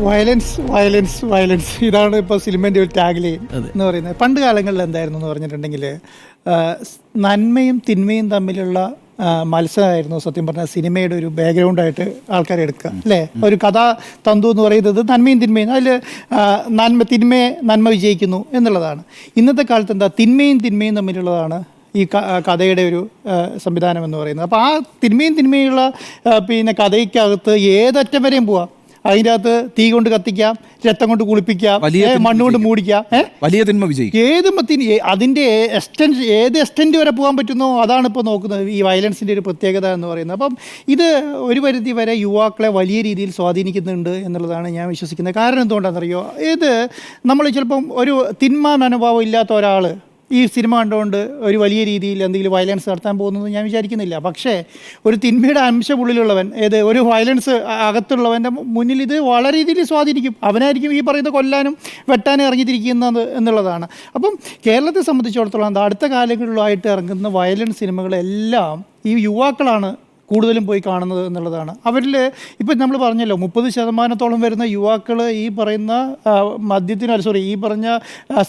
Violence violence violence ഇതാണ് ഇപ്പോൾ സിനിമേന്റെ ഒരു ടാഗ് ലൈൻ എന്ന് പറയുന്നത്. പണ്ട് കാലങ്ങളിൽ എന്തായിരുന്നു എന്ന് പറഞ്ഞിട്ടുണ്ടെങ്കിൽ നന്മയും തിന്മയും തമ്മിലുള്ള മത്സരമായിരുന്നു സത്യം പറഞ്ഞാൽ സിനിമയുടെ ഒരു ബാക്ക്ഗ്രൗണ്ടായിട്ട് ആൾക്കാർ എടുക്കുക അല്ലേ? ഒരു കഥ തന്തു എന്ന് പറയുന്നത് നന്മയും തിന്മയും അതിൽ നന്മ തിന്മയെ നന്മ വിജയിക്കുന്നു എന്നുള്ളതാണ്. ഇന്നത്തെ കാലത്ത് എന്താ തിന്മയും തിന്മയും തമ്മിലുള്ളതാണ് ഈ കഥയുടെ ഒരു സംവിധാനം എന്ന് പറയുന്നത്. അപ്പോൾ ആ തിന്മയും തിന്മയുള്ള പിന്നെ കഥയ്ക്കകത്ത് ഏതറ്റം വരെയും പോവാം. അതിന്റെ അകത്ത് തീ കൊണ്ട് കത്തിക്കാം രക്തം കൊണ്ട് കുളിപ്പിക്കാം വലിയ ഏ, തിന്മ മണ്ണ് കൊണ്ട് മൂടിക്കാം വലിയ തിന്മ വിജയിക്കും. ഏത് അതിന്റെ എക്സ്റ്റൻഷൻ ഏത് എക്സ്റ്റൻഡ് വരെ പോകാൻ പറ്റുന്നോ അതാണ് ഇപ്പോൾ നോക്കുന്നത് ഈ വയലൻസിന്റെ ഒരു പ്രത്യേകത എന്ന് പറയുന്നത്. അപ്പം ഇത് ഒരു പരിധി വരെ യുവാക്കളെ വലിയ രീതിയിൽ സ്വാധീനിക്കുന്നുണ്ട് എന്നുള്ളതാണ് ഞാൻ വിശ്വസിക്കുന്നത്. കാരണം എന്തുകൊണ്ടാണെന്നറിയോ? ഇത് നമ്മൾ ചിലപ്പം ഒരു തിന്മ മനോഭാവം ഇല്ലാത്ത ഒരാൾ ഈ സിനിമ കണ്ടുകൊണ്ട് ഒരു വലിയ രീതിയിൽ എന്തെങ്കിലും വയലൻസ് നടത്താൻ പോകുന്നത് ഞാൻ വിചാരിക്കുന്നില്ല. പക്ഷേ ഒരു തിന്മയുടെ അംശം ഉള്ളിലുള്ളവൻ ഏത് ഒരു വയലൻസ് അകത്തുള്ളവന്റെ മുന്നിൽ ഇത് വളരെ രീതിയിൽ സ്വാധീനിക്കും. അവനായിരിക്കും ഈ പറയുന്ന കൊല്ലാനും വെട്ടാനും ഇറങ്ങിത്തിരിക്കുന്നത് എന്നുള്ളതാണ്. അപ്പം കേരളത്തെ സംബന്ധിച്ചിടത്തോളം അടുത്ത കാലങ്ങളിലായിട്ട് ഇറങ്ങുന്ന വയലൻസ് സിനിമകളെല്ലാം ഈ യുവാക്കളാണ് കൂടുതലും പോയി കാണുന്നത് എന്നുള്ളതാണ്. അവരിൽ ഇപ്പം നമ്മൾ പറഞ്ഞല്ലോ മുപ്പത് ശതമാനത്തോളം വരുന്ന യുവാക്കൾ ഈ പറയുന്ന മദ്യത്തിന് സോറി ഈ പറഞ്ഞ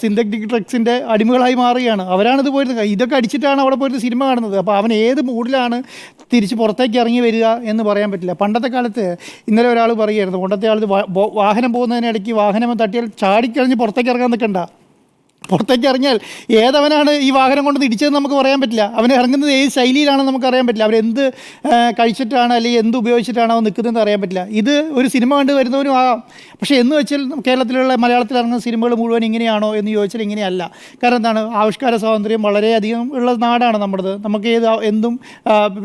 സിന്തറ്റിക് ഡ്രഗ്സിന്റെ അടിമകളായി മാറുകയാണ്. അവരാണിത് പോയിരുന്നത്. ഇതൊക്കെ അടിച്ചിട്ടാണ് അവിടെ പോയിരുന്ന സിനിമ കാണുന്നത്. അപ്പോൾ അവൻ ഏത് മൂഡിലാണ് തിരിച്ച് പുറത്തേക്ക് ഇറങ്ങി വരിക എന്ന് പറയാൻ പറ്റില്ല. പണ്ടത്തെ കാലത്ത് ഇന്നലെ ഒരാൾ പറയുമായിരുന്നു പണ്ടത്തെ ആൾ വാഹനം പോകുന്നതിനിടയ്ക്ക് വാഹനം തട്ടിയാൽ ചാടിക്കഴിഞ്ഞ് പുറത്തേക്ക് ഇറങ്ങാൻ നിൽക്കണ്ട പുറത്തേക്ക് ഇറങ്ങിയാൽ ഏതവനാണ് ഈ വാഹനം കൊണ്ട് ഇടിച്ചതെന്ന് നമുക്ക് പറയാൻ പറ്റില്ല. അവൻ ഇറങ്ങുന്നത് ഏത് ശൈലിയിലാണെന്ന് നമുക്ക് അറിയാൻ പറ്റില്ല. അവരെന്ത് കഴിച്ചിട്ടാണ് അല്ലെങ്കിൽ എന്ത് ഉപയോഗിച്ചിട്ടാണ് അവൻ നിൽക്കുന്നതെന്ന് അറിയാൻ പറ്റില്ല. ഇത് ഒരു സിനിമ കണ്ട് വരുന്നവനും ആകാം. പക്ഷേ എന്ന് വെച്ചാൽ കേരളത്തിലുള്ള മലയാളത്തിൽ ഇറങ്ങുന്ന സിനിമകൾ മുഴുവൻ ഇങ്ങനെയാണോ എന്ന് ചോദിച്ചാൽ ഇങ്ങനെയല്ല. കാരണം എന്താണ്? ആവിഷ്കാര സ്വാതന്ത്ര്യം വളരെയധികം ഉള്ള നാടാണ് നമ്മുടേത്. നമുക്ക് ഏത് എന്തും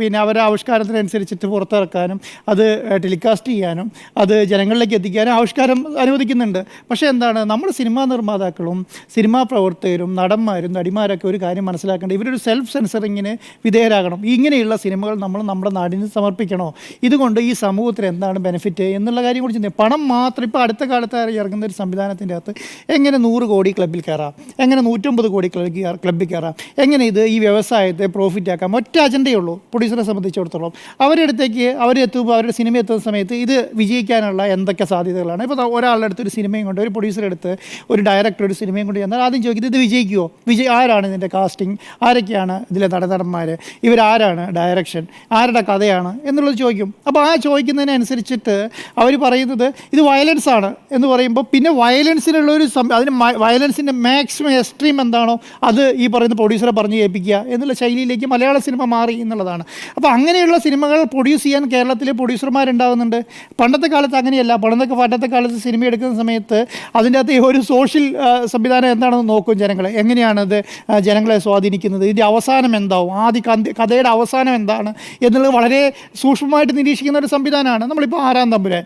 പിന്നെ അവരുടെ ആവിഷ്കാരത്തിനനുസരിച്ചിട്ട് പുറത്തിറക്കാനും അത് ടെലികാസ്റ്റ് ചെയ്യാനും അത് ജനങ്ങളിലേക്ക് എത്തിക്കാനും ആവിഷ്കാരം അനുവദിക്കുന്നുണ്ട്. പക്ഷേ എന്താണ്? നമ്മുടെ സിനിമാ നിർമ്മാതാക്കളും സിനിമാ പ്രവർത്തകരും നടന്മാരും നടിമാരൊക്കെ ഒരു കാര്യം മനസ്സിലാക്കേണ്ടത് ഇവരൊരു സെൽഫ് സെൻസറിങ്ങിന് വിധേയരാകണം. ഇങ്ങനെയുള്ള സിനിമകൾ നമ്മൾ നമ്മുടെ നാടിന് സമർപ്പിക്കണോ? ഇതുകൊണ്ട് ഈ സമൂഹത്തിന് എന്താണ് ബെനിഫിറ്റ് എന്നുള്ള കാര്യം കൂടി ചിന്തിക്കും പണം മാത്രം ഇപ്പോൾ അടുത്ത കാലത്ത് ഇറങ്ങുന്ന ഒരു സംവിധാനത്തിന്റെ അകത്ത് എങ്ങനെ നൂറ് കോടി ക്ലബിൽ കയറാം? എങ്ങനെ നൂറ്റമ്പത് കോടി കയറാം- ക്ലബിൽ കയറാം? എങ്ങനെ ഇത് ഈ വ്യവസായത്തെ പ്രോഫിറ്റ് ആക്കാം? ഒറ്റ അജണ്ടയേ ഉള്ളൂ. പ്രൊഡ്യൂസറെ സംബന്ധിച്ചിടത്തോളം. അവരുടെ അടുത്തേക്ക് അവരെത്തുമ്പോൾ അവരുടെ സിനിമ എത്തുന്ന സമയത്ത് ഇത് വിജയിക്കാനുള്ള എന്തൊക്കെ സാധ്യതകളാണ്? ഇപ്പോൾ ഒരാളുടെ അടുത്ത് ഒരു സിനിമയും കൊണ്ട് ഒരു പ്രൊഡ്യൂസർ അടുത്ത് ഒരു ഡയറക്ടർ ഒരു സിനിമയും കൊണ്ട് ചെന്നാൽ ആദ്യം ചോദിക്കുന്നത് ഇത് വിജയിക്കുമോ വിജയ് ആരാണ് ഇതിന്റെ കാസ്റ്റിംഗ് ആരൊക്കെയാണ് ഇതിലെ നടനടന്മാർ ഇവരാരാണ് ഡയറക്ഷൻ ആരുടെ കഥയാണ്? എന്നുള്ളത് ചോദിക്കും. അപ്പോൾ ആ ചോദിക്കുന്നതിനനുസരിച്ചിട്ട് അവർ പറയുന്നത് ഇത് വയലൻസ് ആണ് എന്ന് പറയുമ്പോൾ പിന്നെ വയലൻസിനുള്ള ഒരു അതിന് വയലൻസിന്റെ മാക്സിമം എക്സ്ട്രീം എന്താണോ അത് ഈ പറയുന്ന പ്രൊഡ്യൂസറെ പറഞ്ഞ് കേൾപ്പിക്കുക എന്നുള്ള ശൈലിയിലേക്ക് മലയാള സിനിമ മാറി എന്നുള്ളതാണ്. അപ്പോൾ അങ്ങനെയുള്ള സിനിമകൾ പ്രൊഡ്യൂസ് ചെയ്യാൻ കേരളത്തിലെ പ്രൊഡ്യൂസർമാരുണ്ടാകുന്നുണ്ട് പണ്ടത്തെ കാലത്ത് അങ്ങനെയല്ല. പണ്ടത്തെ പണ്ടത്തെ കാലത്ത് സിനിമ എടുക്കുന്ന സമയത്ത് അതിന്റെ അകത്ത് ഒരു സോഷ്യൽ സംവിധാനം എന്താണെന്ന് നോക്കും ജനങ്ങൾ എങ്ങനെയാണത് ജനങ്ങളെ സ്വാധീനിക്കുന്നത്? ഇതിന്റെ അവസാനം എന്താവും? ആദ്യ കഥയുടെ അവസാനം എന്താണ്? എന്നുള്ളത് വളരെ സൂക്ഷ്മമായിട്ട് നിരീക്ഷിക്കുന്ന ഒരു സംവിധാനമാണ്. നമ്മളിപ്പോൾ ആറാം തമ്പുരാൻ.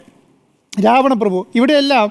രാവണപ്രഭു ഇവിടെയെല്ലാം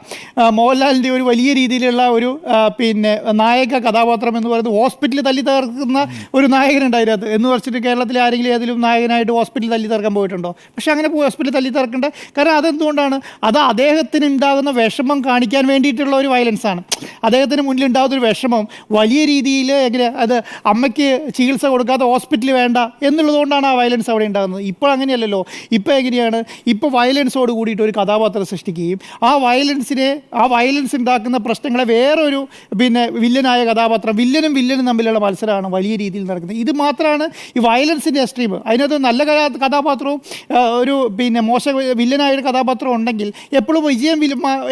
മോഹൻലാലിന്റെ ഒരു വലിയ രീതിയിലുള്ള ഒരു പിന്നെ നായക കഥാപാത്രം എന്ന് പറയുന്നത് ഹോസ്പിറ്റലിൽ തല്ലി തകർക്കുന്ന ഒരു നായകനുണ്ട് അതിനകത്ത് എന്ന് വെച്ചിട്ട് കേരളത്തിൽ ആരെങ്കിലും ഏതെങ്കിലും നായകനായിട്ട് ഹോസ്പിറ്റലിൽ തല്ലി തകർക്കാൻ പോയിട്ടുണ്ടോ? പക്ഷേ അങ്ങനെ ഹോസ്പിറ്റലിൽ തല്ലി തകർക്കേണ്ട. കാരണം അതെന്തുകൊണ്ടാണ്? അത് അദ്ദേഹത്തിന് ഉണ്ടാകുന്ന വിഷമം കാണിക്കാൻ വേണ്ടിയിട്ടുള്ള ഒരു വയലൻസ് ആണ്. അദ്ദേഹത്തിന് മുന്നിൽ ഉണ്ടാകുന്ന ഒരു വിഷമം വലിയ രീതിയിൽ എങ്ങനെ അത് അമ്മയ്ക്ക് ചികിത്സ കൊടുക്കാതെ ഹോസ്പിറ്റൽ വേണ്ട എന്നുള്ളതുകൊണ്ടാണ് ആ വയലൻസ് അവിടെ ഉണ്ടാകുന്നത്. ഇപ്പോൾ അങ്ങനെയല്ലല്ലോ. ഇപ്പോൾ എങ്ങനെയാണ്? ഇപ്പോൾ വയലൻസോട് കൂടിയിട്ട് ഒരു കഥാപാത്രം സൃഷ്ടിക്കുകയും ആ വയലൻസിനെ ആ വയലൻസ് ഉണ്ടാക്കുന്ന പ്രശ്നങ്ങളെ വേറൊരു പിന്നെ വില്ലനായ കഥാപാത്രം വില്ലനും വില്ലനും തമ്മിലുള്ള മത്സരമാണ് വലിയ രീതിയിൽ നടക്കുന്നത്. ഇത് മാത്രമാണ് ഈ വയലൻസിന്റെ എക്സ്ട്രീം. അതിനകത്ത് നല്ല കഥാ കഥാപാത്രവും ഒരു പിന്നെ മോശ വില്ലനായ ഒരു കഥാപാത്രം ഉണ്ടെങ്കിൽ എപ്പോഴും വിജയം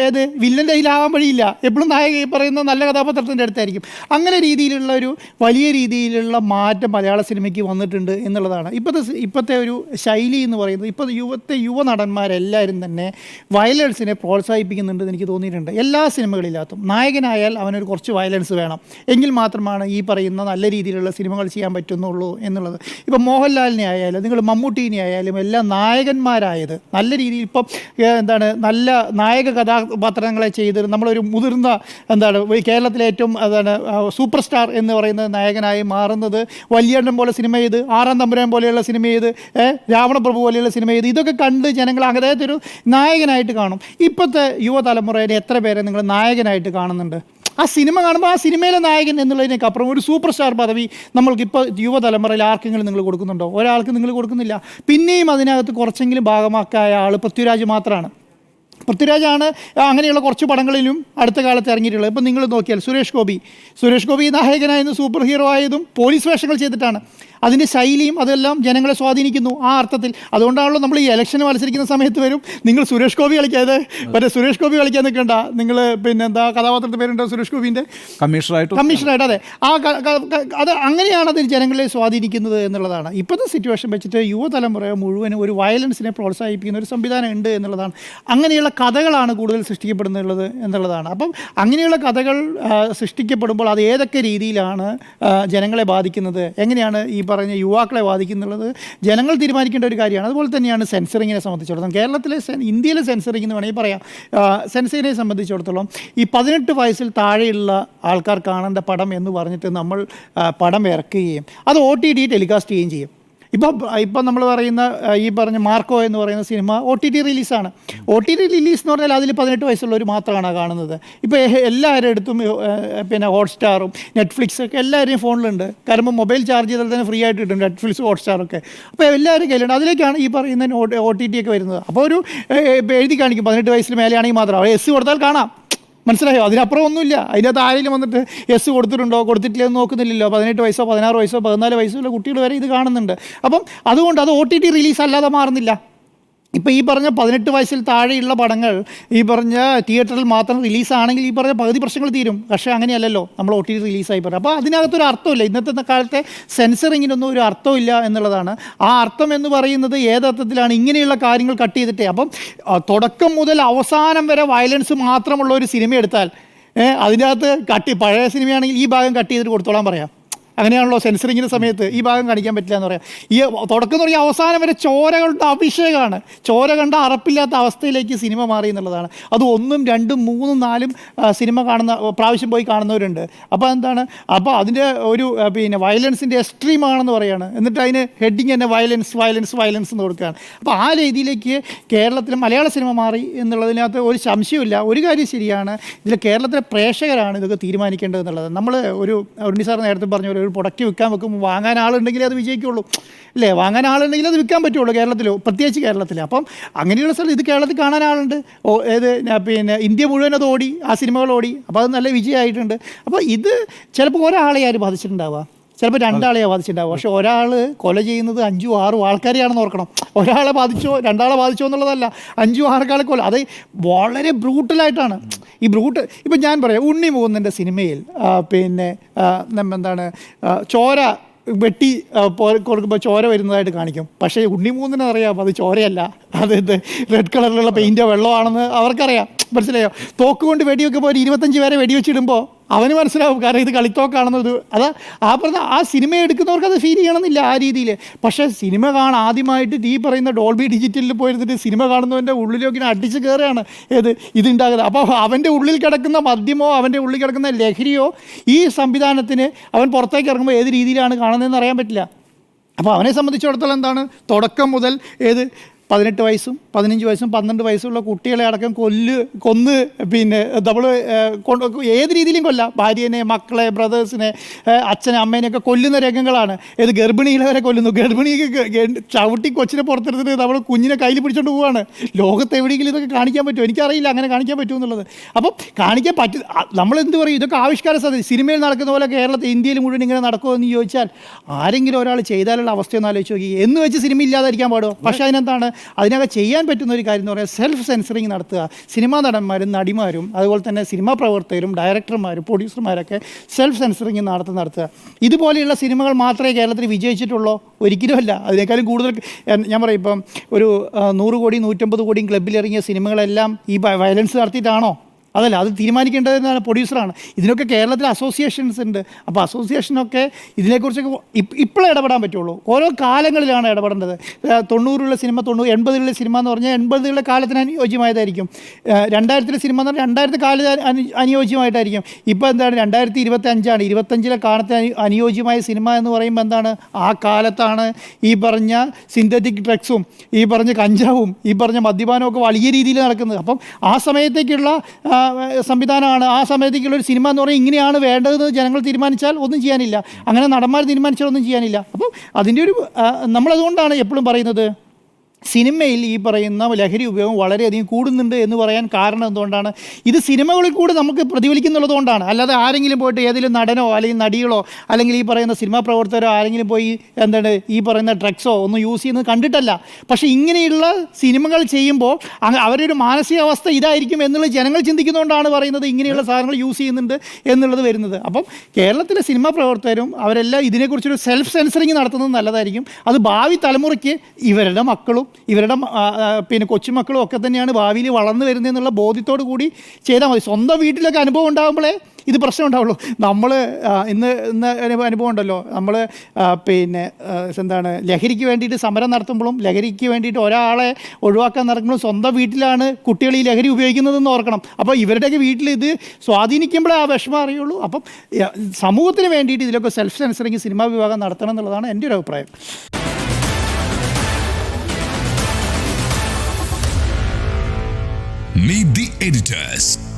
ഏത് വില്ലന്റെ കയ്യിലാവാൻ വഴിയില്ല. എപ്പോഴും നായക പറയുന്ന നല്ല കഥാപാത്രത്തിന്റെ അടുത്തായിരിക്കും. അങ്ങനെ രീതിയിലുള്ള ഒരു വലിയ രീതിയിലുള്ള മാറ്റം മലയാള സിനിമയ്ക്ക് വന്നിട്ടുണ്ട് എന്നുള്ളതാണ്. ഇപ്പോഴത്തെ ഇപ്പോഴത്തെ ഒരു ശൈലി എന്ന് പറയുന്നത് ഇപ്പോൾ യുവത്തെ യുവ നടന്മാരെല്ലാവരും തന്നെ വയലൻസിനെ പ്രോത്സാഹിപ്പിക്കുന്നുണ്ട് എനിക്ക് തോന്നിയിട്ടുണ്ട്. എല്ലാ സിനിമകളില്ലാത്തും നായകനായാൽ അവനൊരു കുറച്ച് വയലൻസ് വേണം. എങ്കിൽ മാത്രമാണ് ഈ പറയുന്ന നല്ല രീതിയിലുള്ള സിനിമകൾ ചെയ്യാൻ പറ്റുന്നുള്ളൂ എന്നുള്ളത്. ഇപ്പം മോഹൻലാലിനെ ആയാലും നിങ്ങൾ മമ്മൂട്ടീനെ ആയാലും എല്ലാ നായകന്മാരായത് നല്ല രീതിയിൽ ഇപ്പം എന്താണ് നല്ല നായക കഥാപാത്രങ്ങളെ ചെയ്ത് നമ്മളൊരു മുതിർന്ന എന്താണ് കേരളത്തിലെ ഏറ്റവും എന്താണ് സൂപ്പർ സ്റ്റാർ എന്ന് പറയുന്ന നായകനായി മാറുന്നത് വലിയണ്ണം പോലെ സിനിമ ചെയ്ത് ആറാം തമ്പുരാൻ പോലെയുള്ള സിനിമ ചെയ്ത് രാവണപ്രഭു പോലെയുള്ള സിനിമ ചെയ്ത് ഇതൊക്കെ കണ്ട് ജനങ്ങൾ അങ്ങനെ ഒരു നായകനായിട്ട് കാണും. ഇപ്പോഴത്തെ യുവതലമുറയിലെ എത്ര പേരെ നിങ്ങൾ നായകനായിട്ട് കാണുന്നുണ്ട്? ആ സിനിമ കാണുമ്പോൾ ആ സിനിമയിലെ നായകൻ എന്നുള്ളതിനേക്ക് അപ്പുറം ഒരു സൂപ്പർ സ്റ്റാർ പദവി നമ്മൾക്കിപ്പോൾ യുവതലമുറയിൽ ആർക്കെങ്കിലും നിങ്ങൾ കൊടുക്കുന്നുണ്ടോ? ഒരാൾക്ക് നിങ്ങൾ കൊടുക്കുന്നില്ല. പിന്നെയും അതിനകത്ത് കുറച്ചെങ്കിലും ഭാഗമാക്കായ ആൾ പൃഥ്വിരാജ് മാത്രമാണ് പൃഥ്വിരാജാണ് അങ്ങനെയുള്ള കുറച്ച് പടങ്ങളിലും അടുത്ത കാലത്ത് ഇറങ്ങിയിട്ടുള്ളത്. ഇപ്പം നിങ്ങൾ നോക്കിയാൽ സുരേഷ് ഗോപി. സുരേഷ് ഗോപി നായകനായിരുന്നു സൂപ്പർ ഹീറോ ആയതും പോലീസ് വേഷങ്ങൾ ചെയ്തിട്ടാണ്. അതിന്റെ ശൈലിയും അതെല്ലാം ജനങ്ങളെ സ്വാധീനിക്കുന്നു ആ അർത്ഥത്തിൽ. അതുകൊണ്ടാണല്ലോ നമ്മൾ ഈ ഇലക്ഷൻ മത്സരിക്കുന്ന സമയത്ത് വരും. നിങ്ങൾ സുരേഷ് ഗോപി കളിക്കാതെ മറ്റേ സുരേഷ് ഗോപി കളിക്കാൻ നിൽക്കണ്ട. നിങ്ങൾ പിന്നെ എന്താ കഥാപാത്രത്തിന്റെ പേരുണ്ടോ സുരേഷ് ഗോപിന്റെ? കമ്മീഷണറായിട്ട് കമ്മീഷണറായിട്ട് അതെ. ആ അത് അങ്ങനെയാണ് അത് ജനങ്ങളെ സ്വാധീനിക്കുന്നത് എന്നുള്ളതാണ്. ഇപ്പോഴത്തെ സിറ്റുവേഷൻ വെച്ചിട്ട് യുവതലമുറ മുഴുവനും ഒരു വയലൻസിനെ പ്രോത്സാഹിപ്പിക്കുന്ന ഒരു സംവിധാനം ഉണ്ട് എന്നുള്ളതാണ്. അങ്ങനെയുള്ള കഥകളാണ് കൂടുതൽ സൃഷ്ടിക്കപ്പെടുന്നുള്ളത് എന്നുള്ളതാണ്. അപ്പം അങ്ങനെയുള്ള കഥകൾ സൃഷ്ടിക്കപ്പെടുമ്പോൾ അത് ഏതൊക്കെ രീതിയിലാണ് ജനങ്ങളെ ബാധിക്കുന്നത്? എങ്ങനെയാണ് ഈ പറഞ്ഞ യുവാക്കളെ ബാധിക്കുന്നുള്ളത് ജനങ്ങൾ തീരുമാനിക്കേണ്ട ഒരു കാര്യമാണ്. അതുപോലെ തന്നെയാണ് സെൻസറിങ്ങിനെ സംബന്ധിച്ചിടത്തോളം. കേരളത്തിലെ ഇന്ത്യയിലെ സെൻസറിങ് എന്ന് വേണമെങ്കിൽ പറയാം. സെൻസറിനെ സംബന്ധിച്ചിടത്തോളം ഈ പതിനെട്ട് വയസ്സിൽ താഴെയുള്ള ആൾക്കാർ കാണേണ്ട പടം എന്ന് പറഞ്ഞിട്ട് നമ്മൾ പടം ഇറക്കുകയും അത് ഒ ടി ടി ടെലികാസ്റ്റ് ചെയ്യുകയും ചെയ്യും. ഇപ്പം ഇപ്പം നമ്മൾ പറയുന്ന ഈ പറഞ്ഞ മാർക്കോ എന്ന് പറയുന്ന സിനിമ ഒ ടി ടി റിലീസാണ്. ഒ ടി ടി റിലീസ് എന്ന് പറഞ്ഞാൽ അതിൽ പതിനെട്ട് വയസ്സുള്ളവർ മാത്രമാണ് കാണുന്നത്. ഇപ്പോൾ എല്ലാവരുടെ അടുത്തും പിന്നെ ഹോട്ട്സ്റ്റാറും നെറ്റ്ഫ്ലിക്സ് ഒക്കെ എല്ലാവരെയും ഫോണിലുണ്ട്. കാരണം മൊബൈൽ ചാർജ് ചെയ്താൽ തന്നെ ഫ്രീ ആയിട്ട് കിട്ടും നെറ്റ്ഫ്ലിക്സ് ഹോട്ട്സ്റ്റാറൊക്കെ. അപ്പോൾ എല്ലാവരും കയ്യിലുണ്ട്. അതിലേക്കാണ് ഈ പറയുന്ന ഒ ടി ടി ഒക്കെ വരുന്നത്. അപ്പോൾ ഒരു എഴുതി കാണിക്കും. പതിനെട്ട് വയസ്സിന് മേലെയാണെങ്കിൽ മാത്രം. എസ് കൊടുത്താൽ കാണാം. മനസ്സിലായോ? അതിനപ്പുറം ഒന്നുമില്ല. അതിനകത്ത് ആരെങ്കിലും വന്നിട്ട് എസ് കൊടുത്തിട്ടുണ്ടോ? കൊടുത്തിട്ടില്ല എന്ന് നോക്കുന്നില്ലല്ലോ. പതിനെട്ട് വയസ്സോ പതിനാറ് വയസ്സോ പതിനാല് വയസ്സോ ഉള്ള കുട്ടികൾ വരെ ഇത് കാണുന്നുണ്ട്. അപ്പം അതുകൊണ്ട് അത് ഒ ടി ടി റിലീസ് അല്ലാതെ മാറുന്നില്ല. ഇപ്പോൾ ഈ പറഞ്ഞ പതിനെട്ട് വയസ്സിൽ താഴെയുള്ള പടങ്ങൾ ഈ പറഞ്ഞ തിയേറ്ററിൽ മാത്രം റിലീസാണെങ്കിൽ ഈ പറഞ്ഞ പകുതി പ്രശ്നങ്ങൾ തീരും. പക്ഷേ അങ്ങനെയല്ലല്ലോ. നമ്മൾ ഒ ടി റിലീസായി പറയും അപ്പോൾ അതിനകത്തൊരു അർത്ഥമില്ല. ഇന്നത്തെ കാലത്തെ സെൻസറിങ്ങിനൊന്നും ഒരു അർത്ഥമില്ല എന്നുള്ളതാണ്. ആ അർത്ഥം എന്ന് പറയുന്നത് ഏതർത്ഥത്തിലാണ് ഇങ്ങനെയുള്ള കാര്യങ്ങൾ കട്ട് ചെയ്തിട്ടേ. അപ്പം തുടക്കം മുതൽ അവസാനം വരെ വയലൻസ് മാത്രമുള്ള ഒരു സിനിമ എടുത്താൽ അതിനകത്ത് കട്ടി പഴയ സിനിമയാണെങ്കിൽ ഈ ഭാഗം കട്ട് ചെയ്തിട്ട് കൊടുത്തോളാൻ പറയാം. അങ്ങനെയാണല്ലോ സെൻസറിങ്ങിന്റെ സമയത്ത് ഈ ഭാഗം കാണിക്കാൻ പറ്റില്ല എന്ന് പറയാം. ഈ തുടക്കം തുടങ്ങി അവസാനം വരെ ചോരകളുടെ അഭിഷേകമാണ് ചോര കണ്ട അറപ്പില്ലാത്ത അവസ്ഥയിലേക്ക് സിനിമ മാറി എന്നുള്ളതാണ്. അത് ഒന്നും രണ്ടും മൂന്നും നാലും സിനിമ കാണുന്ന പ്രാവശ്യം പോയി കാണുന്നവരുണ്ട്. അപ്പോൾ എന്താണ്? അപ്പോൾ അതിന്റെ ഒരു പിന്നെ വയലൻസിന്റെ എക്സ്ട്രീം ആണെന്ന് പറയാണ്. എന്നിട്ട് അതിന് ഹെഡിങ് തന്നെ വയലൻസ് വയലൻസ് വയലൻസ് എന്ന് കൊടുക്കുകയാണ്. അപ്പോൾ ആ രീതിയിലേക്ക് കേരളത്തിൽ മലയാള സിനിമ മാറി എന്നുള്ളതിനകത്ത് ഒരു സംശയമില്ല ഒരു കാര്യം ശരിയാണ് ഇതിൽ കേരളത്തിലെ പ്രേക്ഷകരാണ് ഇതൊക്കെ തീരുമാനിക്കേണ്ടത് എന്നുള്ളത്. നമ്മൾ ഒരു ഉണ്ണി സാർ നേരത്തെ പറഞ്ഞ ഒരു പ്രൊഡക്റ്റ് വിൽക്കാൻ വെക്കും വാങ്ങാൻ ആളുണ്ടെങ്കിലേ അത് വിജയിക്കുള്ളൂ. അല്ലേ? വാങ്ങാൻ ആളുണ്ടെങ്കിൽ അത് വിൽക്കാൻ പറ്റുള്ളൂ കേരളത്തിൽ പ്രത്യേകിച്ച് കേരളത്തിൽ അപ്പം അങ്ങനെയുള്ള സ്ഥലം ഇത് കേരളത്തിൽ കാണാൻ ആളുണ്ട്. ഓ ഏത് പിന്നെ ഇന്ത്യ മുഴുവൻ അത് ഓടി ആ സിനിമകൾ ഓടി. അപ്പോൾ അത് നല്ല വിജയമായിട്ടുണ്ട്. അപ്പോൾ ഇത് ചിലപ്പോൾ ഒരാളെ ആര് ബാധിച്ചിട്ടുണ്ടാവുക ചിലപ്പോൾ രണ്ടാളെയാണ് ബാധിച്ചിട്ടുണ്ടാവും പക്ഷെ ഒരാൾ കൊല ചെയ്യുന്നത് അഞ്ചും ആറും ആൾക്കാരെയാണെന്ന് ഓർക്കണം. ഒരാളെ ബാധിച്ചോ രണ്ടാളെ ബാധിച്ചോ എന്നുള്ളതല്ല. അഞ്ചും ആർക്കാളെ കൊല. അത് വളരെ ബ്രൂട്ടലായിട്ടാണ്. ഈ ബ്രൂട്ട് ഇപ്പം ഞാൻ പറയാം ഉണ്ണി മൂന്നിന്റെ സിനിമയിൽ പിന്നെ നമ്മെന്താണ് എന്താണ് ചോര വെട്ടി കൊടുക്കുമ്പോൾ ചോര വരുന്നതായിട്ട് കാണിക്കും. പക്ഷേ ഉണ്ണി മൂന്നിനെ അറിയാം അത് ചോരയല്ല. അത് ഇത് റെഡ് കളറിലുള്ള പെയിന്റോ വെള്ളമാണെന്ന് അവർക്കറിയാം. മനസ്സിലായോ? തോക്ക് കൊണ്ട് വെടിവെക്കുമ്പോൾ ഒരു ഇരുപത്തഞ്ച് പേരെ വെടിവെച്ചിടുമ്പോൾ അവന് മനസ്സിലാവും. കാരണം ഇത് കളിത്തോക്കാണെന്നത് അത് ആ പറഞ്ഞ ആ സിനിമ എടുക്കുന്നവർക്ക് അത് ഫീൽ ചെയ്യണമെന്നില്ല ആ രീതിയിൽ പക്ഷേ സിനിമ കാണാൻ ആദ്യമായിട്ട് ഈ പറയുന്ന ഡോൾബി ഡിജിറ്റലിൽ പോയിരുന്നിട്ട് സിനിമ കാണുന്നവന്റെ ഉള്ളിലേക്ക് ഇങ്ങനെ അടിച്ച് കയറുകയാണ് ഏത്? ഇതുണ്ടാകുന്നത്. അപ്പോൾ അവന്റെ ഉള്ളിൽ കിടക്കുന്ന മദ്യമോ അവന്റെ ഉള്ളിൽ കിടക്കുന്ന ലഹരിയോ ഈ സംവിധാനത്തിന് അവൻ പുറത്തേക്ക് ഇറങ്ങുമ്പോൾ ഏത് രീതിയിലാണ് കാണുന്നതെന്ന് അറിയാൻ പറ്റില്ല. അപ്പോൾ അവനെ സംബന്ധിച്ചിടത്തോളം എന്താണ്? തുടക്കം മുതൽ ഏത്? പതിനെട്ട് വയസ്സും പതിനഞ്ച് വയസ്സും പന്ത്രണ്ട് വയസ്സുള്ള കുട്ടികളെ അടക്കം കൊല്ല് കൊന്ന് പിന്നെ നമ്മൾ ഏത് രീതിയിലും കൊല്ലാം. ഭാര്യനെ മക്കളെ ബ്രദേഴ്സിനെ അച്ഛനെ അമ്മേനെയൊക്കെ കൊല്ലുന്ന രംഗങ്ങളാണ്. ഏത് ഗർഭിണികളെ വരെ കൊല്ലുന്നു ഗർഭിണിക്ക് ഗ- ഗ- ചവിട്ടി കൊച്ചിനെ പുറത്തെടുത്തിട്ട് നമ്മൾ കുഞ്ഞിനെ കയ്യിൽ പിടിച്ചോണ്ട് പോവാണ്. ലോകത്ത് എവിടെയെങ്കിലും ഇതൊക്കെ കാണിക്കാൻ പറ്റുമോ? എനിക്കറിയില്ല അങ്ങനെ കാണിക്കാൻ പറ്റുമോ എന്നുള്ളത്. അപ്പം കാണിക്കാൻ പറ്റും നമ്മൾ എന്ത് പറയും? ഇതൊക്കെ ആവിഷ്കാര സാധ്യത സിനിമയിൽ നടക്കുന്ന പോലെ കേരളത്തിൽ ഇന്ത്യയിൽ മുഴുവൻ ഇങ്ങനെ നടക്കുമോ എന്ന് ചോദിച്ചാൽ ആരെങ്കിലും ഒരാൾ ചെയ്താലുള്ള അവസ്ഥയൊന്നും ആലോചിച്ച് നോക്കി. എന്ന് വെച്ച് സിനിമ ഇല്ലാതായിരിക്കാൻ പാടുമോ പക്ഷേ അതിനെന്താണ്? അതിനൊക്കെ ചെയ്യാൻ പറ്റുന്ന ഒരു കാര്യം എന്ന് പറയുന്നത് സെൽഫ് സെൻസറിങ് നടത്തുക. സിനിമാ നടന്മാരും നടിമാരും അതുപോലെ തന്നെ സിനിമാ പ്രവർത്തകരും ഡയറക്ടർമാരും പ്രൊഡ്യൂസർമാരൊക്കെ സെൽഫ് സെൻസറിങ് നടത്തുക നടത്തുക. ഇതുപോലെയുള്ള സിനിമകൾ മാത്രമേ കേരളത്തിൽ വിജയിച്ചിട്ടുള്ളൂ. ഒരിക്കലുമല്ല അതിനേക്കാളും കൂടുതൽ ഞാൻ പറയും ഇപ്പം ഒരു നൂറ് കോടി നൂറ്റമ്പത് കോടിയും ക്ലബ്ബിലിറങ്ങിയ സിനിമകളെല്ലാം ഈ വയലൻസ് നടത്തിയിട്ടാണോ? അതല്ല അത് തീരുമാനിക്കേണ്ടതെന്നാണ് പ്രൊഡ്യൂസറാണ് ഇതിനൊക്കെ കേരളത്തിൽ അസോസിയേഷൻസ് ഉണ്ട്. അപ്പോൾ അസോസിയേഷനൊക്കെ ഇതിനെക്കുറിച്ചൊക്കെ ഇപ്പോഴേ ഇടപെടാൻ പറ്റുള്ളൂ. ഓരോ കാലങ്ങളിലാണ് ഇടപെടേണ്ടത്. തൊണ്ണൂറിലുള്ള സിനിമ തൊണ്ണൂറ് എൺപതിലുള്ള സിനിമ എന്ന് പറഞ്ഞാൽ എൺപതിലുള്ള കാലത്തിന് അനുയോജ്യമായതായിരിക്കും. രണ്ടായിരത്തിലെ സിനിമ എന്ന് പറഞ്ഞാൽ രണ്ടായിരത്തി കാലത്ത് അനു അനുയോജ്യമായിട്ടായിരിക്കും. ഇപ്പോൾ എന്താണ് രണ്ടായിരത്തി ഇരുപത്തി അഞ്ചാണ് ഇരുപത്തഞ്ചിലെ കാലത്ത് അനു അനുയോജ്യമായ സിനിമ എന്ന് പറയുമ്പോൾ എന്താണ്? ആ കാലത്താണ് ഈ പറഞ്ഞ സിന്തറ്റിക് ഡ്രഗ്സും ഈ പറഞ്ഞ കഞ്ചാവും ഈ പറഞ്ഞ മദ്യപാനവും ഒക്കെ വലിയ രീതിയിൽ നടക്കുന്നത്. അപ്പം ആ സമയത്തേക്കുള്ള സംവിധാനമാണ്. ആ സമയത്തേക്കുള്ള ഒരു സിനിമ എന്ന് പറഞ്ഞാൽ ഇങ്ങനെയാണ് വേണ്ടതെന്ന് ജനങ്ങൾ തീരുമാനിച്ചാൽ ഒന്നും ചെയ്യാനില്ല. അങ്ങനെ നടന്മാർ തീരുമാനിച്ചാൽ ഒന്നും ചെയ്യാനില്ല. അപ്പോൾ അതിന്റെ ഒരു നമ്മളതുകൊണ്ടാണ് എപ്പോഴും പറയുന്നത്. സിനിമയിൽ ഈ പറയുന്ന ലഹരി ഉപയോഗം വളരെയധികം കൂടുന്നുണ്ട് എന്ന് പറയാൻ കാരണം എന്തുകൊണ്ടാണ്? ഇത് സിനിമകളിൽ കൂടെ നമുക്ക് പ്രതിഫലിക്കുന്നുള്ളതുകൊണ്ടാണ് അല്ലാതെ ആരെങ്കിലും പോയിട്ട് ഏതെങ്കിലും നടനോ അല്ലെങ്കിൽ നടികളോ അല്ലെങ്കിൽ ഈ പറയുന്ന സിനിമാ പ്രവർത്തകരോ ആരെങ്കിലും പോയി എന്താണ് ഈ പറയുന്ന ഡ്രഗ്സോ ഒന്നും യൂസ് ചെയ്യുന്നത് കണ്ടിട്ടല്ല. പക്ഷേ ഇങ്ങനെയുള്ള സിനിമകൾ ചെയ്യുമ്പോൾ ഒരു മാനസികാവസ്ഥ ഇതായിരിക്കും എന്നുള്ളത് ജനങ്ങൾ ചിന്തിക്കുന്നതുകൊണ്ടാണ് പറയുന്നത് ഇങ്ങനെയുള്ള സാധനങ്ങൾ യൂസ് ചെയ്യുന്നുണ്ട് എന്നുള്ളത് വരുന്നത്. അപ്പം കേരളത്തിലെ സിനിമാ പ്രവർത്തകരും അവരെല്ലാം ഇതിനെക്കുറിച്ചൊരു സെൽഫ് സെൻസറിങ് നടത്തുന്നത് നല്ലതായിരിക്കും. അത് ഭാവി തലമുറയ്ക്ക് ഇവരുടെ മക്കളും ഇവരുടെ പിന്നെ കൊച്ചുമക്കളും ഒക്കെ തന്നെയാണ് ഭാവിയിൽ വളർന്നു വരുന്നതെന്നുള്ള ബോധ്യത്തോടു കൂടി ചെയ്താൽ മതി. സ്വന്തം വീട്ടിലൊക്കെ അനുഭവം ഉണ്ടാകുമ്പോഴേ ഇത് പ്രശ്നം ഉണ്ടാവുള്ളൂ. നമ്മൾ ഇന്ന് ഇന്ന് അനുഭവം ഉണ്ടല്ലോ. നമ്മൾ പിന്നെ എന്താണ് ലഹരിക്ക് വേണ്ടിയിട്ട് സമരം നടത്തുമ്പോഴും ലഹരിക്ക് വേണ്ടിയിട്ട് ഒരാളെ ഒഴിവാക്കാൻ നടക്കുമ്പോഴും സ്വന്തം വീട്ടിലാണ് കുട്ടികൾ ഈ ലഹരി ഉപയോഗിക്കുന്നതെന്ന് ഓർക്കണം. അപ്പോൾ ഇവരുടെയൊക്കെ വീട്ടിൽ ഇത് സ്വാധീനിക്കുമ്പോഴേ ആ വിഷമം അറിയുള്ളൂ. അപ്പം സമൂഹത്തിന് വേണ്ടിയിട്ട് ഇതിലൊക്കെ സെൽഫ് സെൻസറിങ് സിനിമാ വിഭാഗം നടത്തണം എന്നുള്ളതാണ് എന്റെ ഒരു അഭിപ്രായം. Meet the editors.